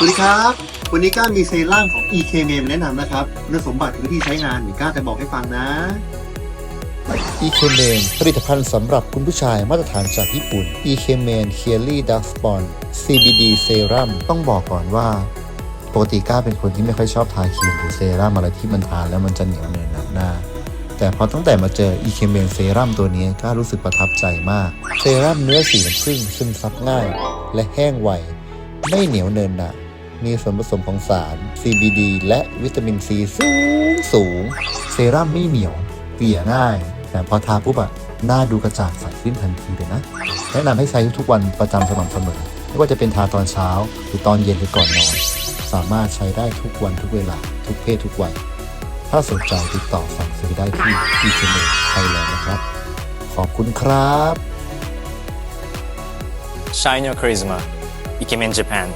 สวัสดีครับ วันนี้ก้ามีเซรั่มของ EK m มาแนะนำนะครับคุณสมบัติวิธีใช้งานก้าจะบอกให้ฟังนะ e k m a n ผลิตภัณฑ์สำหรับคุณผู้ชายมาตรฐานจากญี่ปุ่น e k m a n c l e a r l y Dark Spot CBD Serum ต้องบอกก่อนว่าปกติก้าเป็นคนที่ไม่ค่อยชอบทาครีมหรือเซรั่มอะไรที่มันทาแล้วมันจะเหนียวเนินหนักหน้า แต่พอตั้งแต่มาเจอ e k m a n เซรั่มตัวนี้ก้ารู้สึกประทับใจมาก เซรั่มเนื้อสีน้ำผึ้งซึมซับง่าย และแห้งไวไม่เหนียวเนินหนะ มีส่วนผสมของสาร CBD และวิตามินซีสูงสูง เซรั่มไม่เหนียว เกลี่ยง่าย แต่พอทาปุ๊บอะหน้าดูกระจ่างใสขึ้นทันทีเลยนะ แนะนำให้ใช้ทุกวันประจำสม่ำเสมอ ไม่ว่าจะเป็นทาตอนเช้า หรือตอนเย็นหรือก่อนนอน สามารถใช้ได้ทุกวันทุกเวลา ทุกเพศทุกวัย ถ้าสนใจติดต่อสั่งซื้อได้ที่ที่เชนเนไทยแลนด์นะครับ ขอบคุณครับ Shine Your Charisma イケメン Japan